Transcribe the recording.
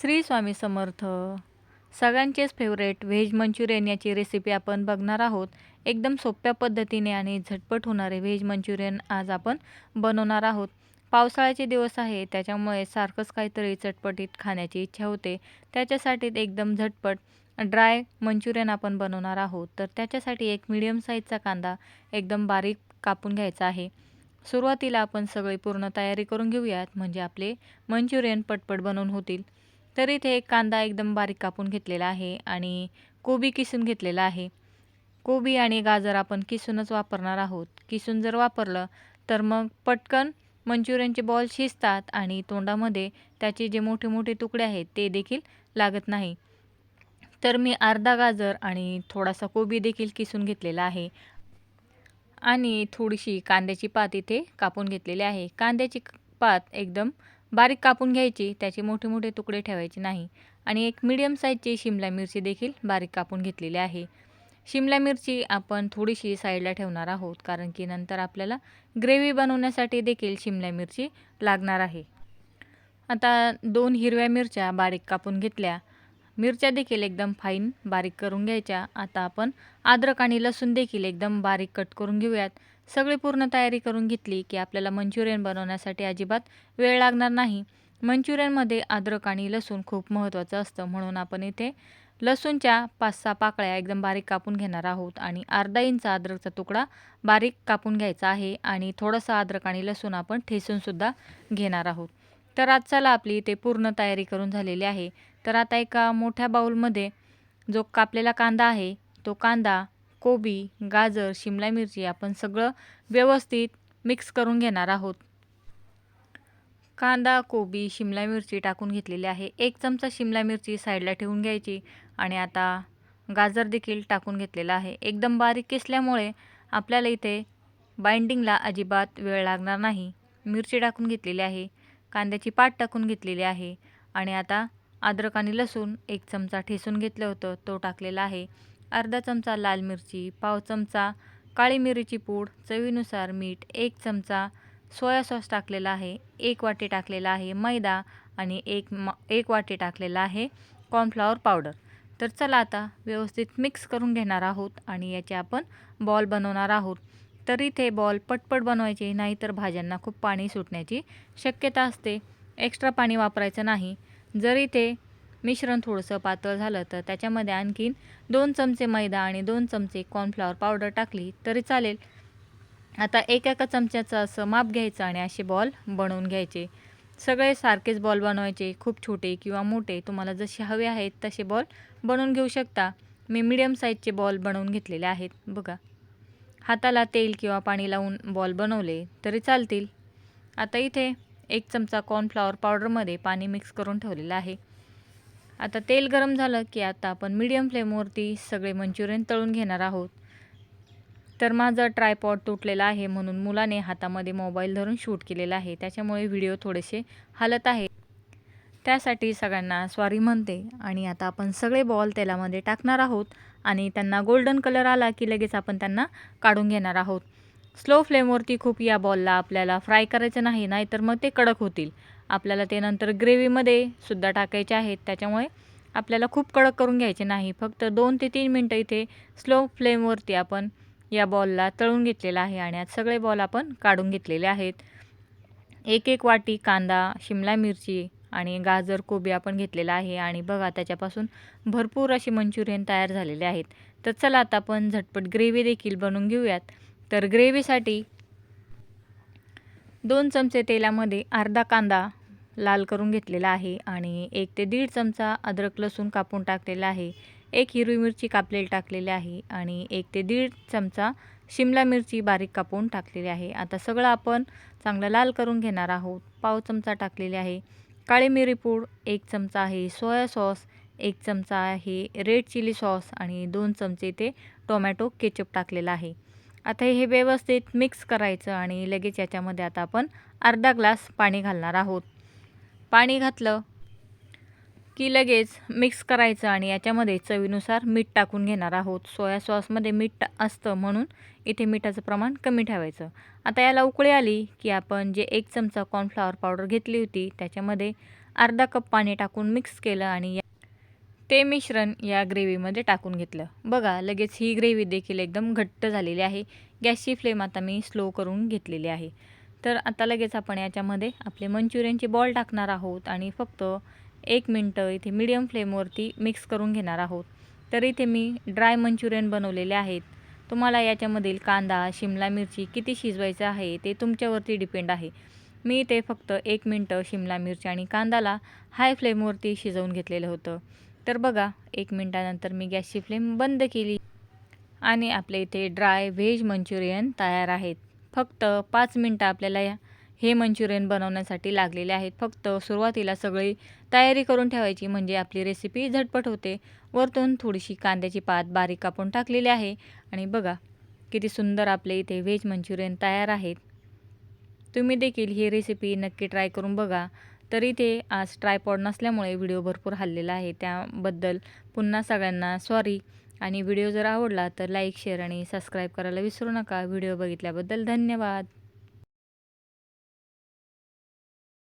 श्री स्वामी समर्थ. सगळ्यांचेच favourite veg Manchurian याची recipe आपण बघणार आहोत. एकदम सोप्या पद्धतीने आणि झटपट होणारे व्हेज मंचुरियन आज आपण बनवणार आहोत. पावसाळ्याचे दिवस आहे त्याच्यामुळे सारखंच काहीतरी चटपटीत खाण्याची इच्छा होते. त्याच्यासाठी एकदम झटपट ड्राय मंचुरियन आपण बनवणार आहोत. तर त्याच्यासाठी एक मिडियम साईजचा कांदा एकदम बारीक कापून घ्यायचा आहे. सुरुवातीला आपण सगळी पूर्ण तयारी करून घेऊयात म्हणजे आपले मंचुरियन पटपट बनवून होतील. तर इथे एक कांदा एकदम बारीक कापून घेतलेला आहे आणि कोबी किसून घेतलेला आहे. कोबी आणि गाजर आपण किसूनच वापरणार आहोत. किसून जर वापरलं तर मग पटकन मंचुरियनचे बॉल शिजतात आणि तोंडामध्ये त्याचे जे मोठे मोठे तुकडे आहेत ते देखील लागत नाही. तर मी अर्धा गाजर आणि थोडासा कोबी देखील किसून घेतलेला आहे. आणि थोडीशी कांद्याची पात इथे कापून घेतलेली आहे. कांद्याची पात एकदम बारीक कापून घ्यायची त्याचे मोठे मोठे तुकडे ठेवायचे नाही. आणि एक मीडियम साईजची शिमला मिरची देखील बारीक कापून घेतलेली आहे. शिमला मिरची आपण थोडीशी साईडला ठेवणार आहोत कारण की नंतर आपल्याला ग्रेव्ही बनवण्यासाठी देखील शिमला मिरची लागणार आहे. आता दोन हिरव्या मिरच्या बारीक कापून घेतल्या. मिरच्या देखील एकदम फाईन बारीक करून घ्यायच्या. आता आपण अद्रक आणि लसूण देखील एकदम बारीक कट करून घेऊयात. सगळी पूर्ण तयारी करून घेतली की आपल्याला मंचुरियन बनवण्यासाठी अजिबात वेळ लागणार नाही. मंचुरियनमध्ये अद्रक आणि लसूण खूप महत्त्वाचं असतं. म्हणून आपण इथे लसूणच्या पाच सहा पाकळ्या एकदम बारीक कापून घेणार आहोत आणि अर्धा इंच अद्रकचा तुकडा बारीक कापून घ्यायचा आहे आणि थोडंसं अद्रक आणि लसूण आपण ठेसूनसुद्धा घेणार आहोत. तर आज चला आपली इथे पूर्ण तयारी करून झालेली आहे. तर आता एका मोठ्या बाऊलमध्ये जो कापलेला कांदा आहे तो कांदा कोबी गाजर शिमला मिरची आपण सगळं व्यवस्थित मिक्स करून घेणार आहोत. कांदा कोबी शिमला मिरची टाकून घेतलेली आहे. एक चमचा शिमला मिरची साईडला ठेवून घ्यायची आणि आता गाजर देखील टाकून घेतलेला आहे. एकदम बारीक किसल्यामुळे आपल्याला इथे बाइंडिंगला अजिबात वेळ लागणार नाही. मिरची टाकून घेतलेली आहे कांद्याची पाट टाकून घेतलेली आहे आणि आता अद्रक आणि लसूण एक चमचा ठेसून घेतलं होतं तो टाकलेला आहे. अर्धा चमचा लाल मिरची पाव चमचा काळी मिरीची पूड चवीनुसार मीठ एक चमचा सोया सॉस टाकलेला आहे एक वाटी टाकलेला आहे मैदा आणि एक म एक वाटी टाकलेला आहे कॉर्नफ्लॉवर पावडर तर चला आता व्यवस्थित मिक्स करून घेणार आहोत आणि याचे आपण बॉल बनवणार आहोत. तर इथे बॉल पटपट बनवायचे नाहीतर भाज्यांना खूप पाणी सुटण्याची शक्यता असते. एक्स्ट्रा पाणी वापरायचं नाही. जर इथे मिश्रण थोडंसं पातळ झालं तर त्याच्यामध्ये आणखीन दोन चमचे मैदा आणि दोन चमचे कॉर्नफ्लॉवर पावडर टाकली तरी चालेल. आता एका एका चमच्याचं असं माप घ्यायचं आणि असे बॉल बनवून घ्यायचे. सगळे सारखेच बॉल बनवायचे खूप छोटे किंवा मोठे तुम्हाला जसे हवे आहेत तसे बॉल बनवून घेऊ शकता. मी मिडियम साईजचे बॉल बनवून घेतलेले आहेत बघा. हाताला तेल किंवा पाणी लावून बॉल बनवले तरी चालतील. आता इथे एक चमचा कॉर्नफ्लॉवर पावडरमध्ये पाणी मिक्स करून ठेवलेलं आहे. आता तेल गरम झालं की आता आपण मीडियम फ्लेमवरती सगळे मंचुरियन तळून घेणार आहोत. तर माझं ट्रायपॉड तुटलेला आहे म्हणून मुलाने हातामध्ये मोबाईल धरून शूट केलेला आहे. त्याच्यामुळे व्हिडिओ थोडेसे हलत आहे. त्यासाठी सगळ्यांना स्वारी म्हणते आणि आता आपण सगळे बॉल तेलामध्ये टाकणार आहोत आणि त्यांना गोल्डन कलर आला की लगेच आपण त्यांना काढून घेणार आहोत. स्लो फ्लेमवरती खूप या बॉलला आपल्याला फ्राय करायचं नाही नाहीतर मग ते कडक होतील. आपल्याला ते नंतर ग्रेव्हीमध्ये सुद्धा टाकायचे आहेत त्याच्यामुळे आपल्याला खूप कडक करून घ्यायचे नाही. फक्त दोन ते तीन मिनटं इथे स्लो फ्लेमवरती आपण या बॉलला तळून घेतलेला आहे आणि आज सगळे बॉल आपण काढून घेतलेले आहेत. एक एक वाटी कांदा शिमला मिरची आणि गाजर कोबी आपण घेतलेला आहे आणि बघा त्याच्यापासून भरपूर असे मंचुरियन तयार झालेले आहेत. तर चला आता आपण झटपट ग्रेव्ही देखील बनवून घेऊयात. तर ग्रेव्हीसाठी दोन चमचे तेलामध्ये अर्धा कांदा लाल करून घेतलेला आहे आणि एक ते दीड चमचा अद्रक लसूण कापून टाकलेला आहे. एक हिरवी मिरची कापलेली टाकलेली आहे आणि एक ते दीड चमचा शिमला मिरची बारीक कापून टाकलेली आहे. आता सगळं आपण चांगलं लाल करून घेणार आहोत. पाव चमचा टाकलेले आहे. काळी मिरी पूड एक चमचा आहे. सोया सॉस एक चमचा आहे. रेड चिली सॉस आणि दोन चमचे ते टोमॅटो केचप टाकलेला आहे. आता हे व्यवस्थित मिक्स करायचं आणि लगेच याच्यामध्ये आता आपण अर्धा ग्लास पाणी घालणार आहोत. पाणी घातलं की लगेच मिक्स करायचं आणि याच्यामध्ये चवीनुसार मीठ टाकून घेणार आहोत. सोया सॉसमध्ये मीठ असतं म्हणून इथे मिठाचं प्रमाण कमी ठेवायचं. आता याला उकळी आली की आपण जे एक चमचा कॉर्नफ्लॉवर पावडर घेतली होती त्याच्यामध्ये अर्धा कप पाणी टाकून मिक्स केलं आणि ते मिश्रण या ग्रेव्हीमध्ये टाकून घेतलं. बघा लगेच ही ग्रेव्ही देखील एकदम घट्ट झालेली आहे. गॅसची फ्लेम आता मी स्लो करून घेतलेली आहे. तर आता लगेच आपण याच्यामध्ये आपले मंचुरियनचे बॉल टाकणार आहोत आणि फक्त एक मिनटं इथे मिडियम फ्लेमवरती मिक्स करून घेणार आहोत. तर इथे मी ड्राय मंचुरियन बनवलेले आहेत. तुम्हाला याच्यामधील कांदा शिमला मिरची किती शिजवायचं आहे ते तुमच्यावरती डिपेंड आहे. मी ते फक्त एक मिनटं शिमला मिरची आणि कांदाला हाय फ्लेमवरती शिजवून घेतलेलं होतं. तर बघा एक मिनटानंतर मी गॅसची फ्लेम बंद केली आणि आपले इथे ड्राय व्हेज मंचुरियन तयार आहेत. फक्त पाच मिनटं आपल्याला या हे मंचुरियन बनवण्यासाठी लागलेले आहेत. फक्त सुरुवातीला सगळी तयारी करून ठेवायची म्हणजे आपली रेसिपी झटपट होते. वरतून थोडीशी कांद्याची पात बारीक कापून टाकलेली आहे आणि बघा किती सुंदर आपले इथे व्हेज मंचुरियन तयार आहेत. तुम्ही देखील ही रेसिपी नक्की ट्राय करून बघा. तर इथे आज ट्रायपॉड नसल्यामुळे व्हिडिओ भरपूर हल्लेला आहे. त्याबद्दल पुन्हा सगळ्यांना सॉरी आणि व्हिडिओ जर आवडला तर लाईक शेअर आणि सबस्क्राईब करायला विसरू नका. व्हिडिओ बघितल्याबद्दल धन्यवाद.